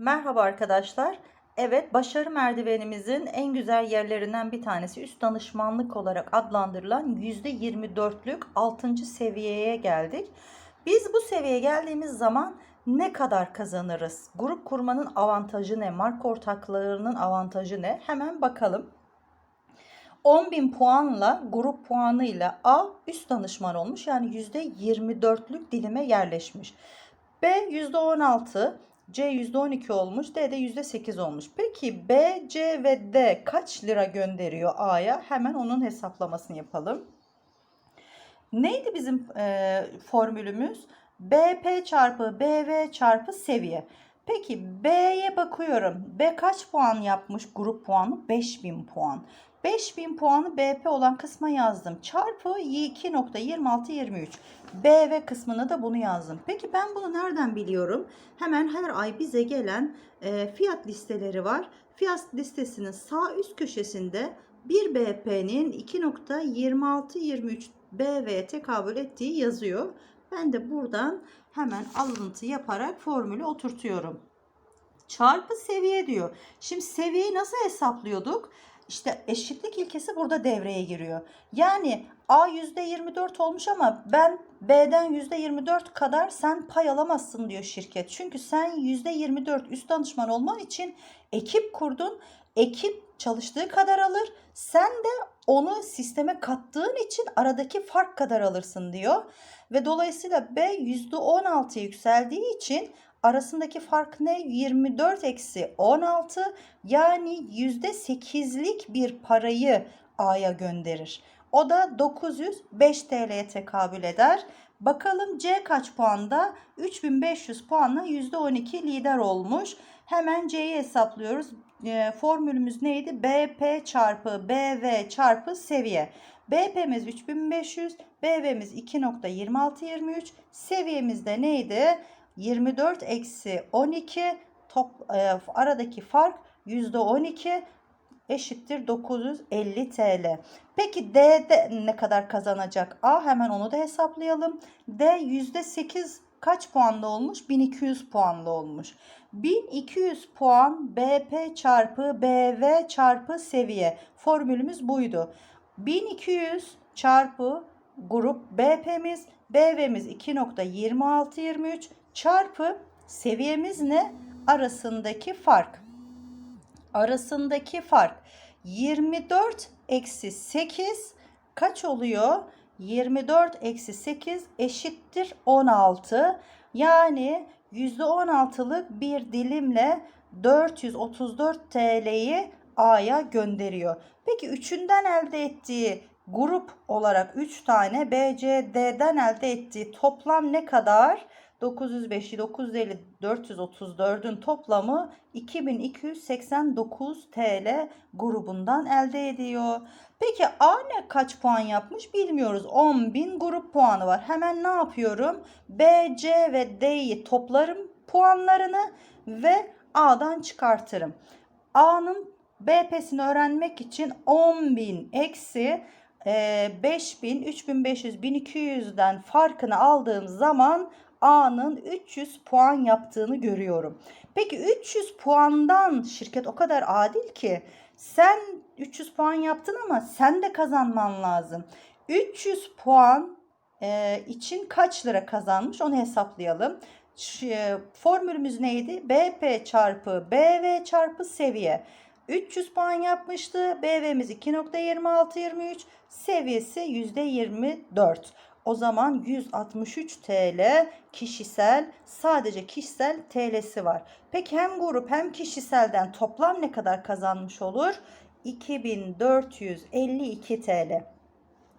Merhaba arkadaşlar. Evet, başarı merdivenimizin en güzel yerlerinden bir tanesi üst danışmanlık olarak adlandırılan %24'lük 6. seviyeye geldik. Biz bu seviyeye geldiğimiz zaman ne kadar kazanırız? Grup kurmanın avantajı ne? Marka ortaklarının avantajı ne? Hemen bakalım. 10.000 puanla grup puanıyla A üst danışman olmuş. Yani %24'lük dilime yerleşmiş. B %16, C %12 olmuş, D de %8 olmuş. Peki B, C ve D kaç lira gönderiyor A'ya? Hemen onun hesaplamasını yapalım. Neydi bizim e, formülümüz? BP çarpı BV çarpı seviye. Peki B'ye bakıyorum. B kaç puan yapmış grup puanı? 5000 puan. 5000 puanı BP olan kısma yazdım. Çarpı 2.2623. BV kısmına da bunu yazdım. Peki ben bunu nereden biliyorum? Hemen her ay bize gelen e, fiyat listeleri var. Fiyat listesinin sağ üst köşesinde bir BP'nin 2.2623 BV'ye tekabül ettiği yazıyor. Ben de buradan hemen alıntı yaparak formülü oturtuyorum. Çarpı seviye diyor. Şimdi seviyeyi nasıl hesaplıyorduk? İşte eşitlik ilkesi burada devreye giriyor. Yani A %24 olmuş ama ben B'den %24 kadar sen pay alamazsın diyor şirket. Çünkü sen %24 üst danışman olman için ekip kurdun. Ekip çalıştığı kadar alır. Sen de onu sisteme kattığın için aradaki fark kadar alırsın diyor. Ve dolayısıyla B %16 yükseldiği için arasındaki fark ne? 24 eksi 16 yani %8'lik bir parayı A'ya gönderir. O da 905 TL'ye tekabül eder. Bakalım C kaç puanda? 3500 puanla %12 lider olmuş. Hemen C'yi hesaplıyoruz. E, formülümüz neydi? BP çarpı BV çarpı seviye. BP'miz 3500, BV'miz 2.2623, seviyemiz de neydi? 24 eksi 12 top, e, aradaki fark %12 eşittir 950 TL. Peki D'de ne kadar kazanacak? A hemen onu da hesaplayalım. D %8 kaç puanlı olmuş? 1200 puanlı olmuş. 1200 puan BP çarpı BV çarpı seviye. Formülümüz buydu. 1200 çarpı grup BP'miz, BV'miz 2.2623 çarpı seviyemiz ne? Arasındaki fark. Arasındaki fark 24 eksi 8 kaç oluyor? 24 eksi 8 eşittir 16. Yani %16'lık bir dilimle 434 TL'yi A'ya gönderiyor. Peki üçünden elde ettiği grup olarak 3 tane BCD'den elde ettiği toplam ne kadar? 905'i 950 434'ün toplamı 2289 TL grubundan elde ediyor. Peki A ne kaç puan yapmış bilmiyoruz. 10.000 grup puanı var. Hemen ne yapıyorum? B, C ve D'yi toplarım puanlarını ve A'dan çıkartırım. A'nın BP'sini öğrenmek için 10.000 eksi 5000, 3500, 1200'den farkını aldığım zaman A'nın 300 puan yaptığını görüyorum. Peki 300 puandan şirket o kadar adil ki sen 300 puan yaptın ama sen de kazanman lazım. 300 puan e, için kaç lira kazanmış onu hesaplayalım. Ş- Formülümüz neydi? BP çarpı BV çarpı seviye. 300 puan yapmıştı. BV'miz 2.2623. Seviyesi %24. O zaman 163 TL kişisel sadece kişisel TL'si var. Peki hem grup hem kişiselden toplam ne kadar kazanmış olur? 2452 TL.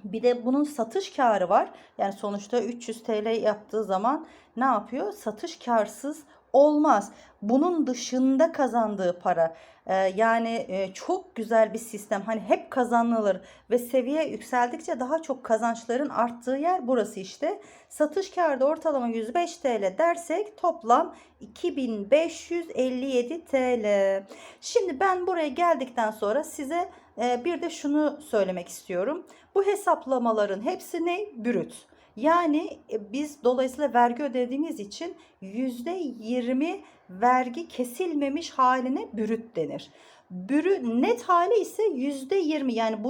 Bir de bunun satış karı var. Yani sonuçta 300 TL yaptığı zaman ne yapıyor? Satış karsız olmaz. Bunun dışında kazandığı para e, yani e, çok güzel bir sistem. Hani hep kazanılır ve seviye yükseldikçe daha çok kazançların arttığı yer burası işte. Satış karı ortalama 105 TL dersek toplam 2557 TL. Şimdi ben buraya geldikten sonra size e, bir de şunu söylemek istiyorum. Bu hesaplamaların hepsi ne? Brüt. Yani biz dolayısıyla vergi ödediğimiz için %20 vergi kesilmemiş haline bürüt denir. Bürü net hali ise %20 yani bu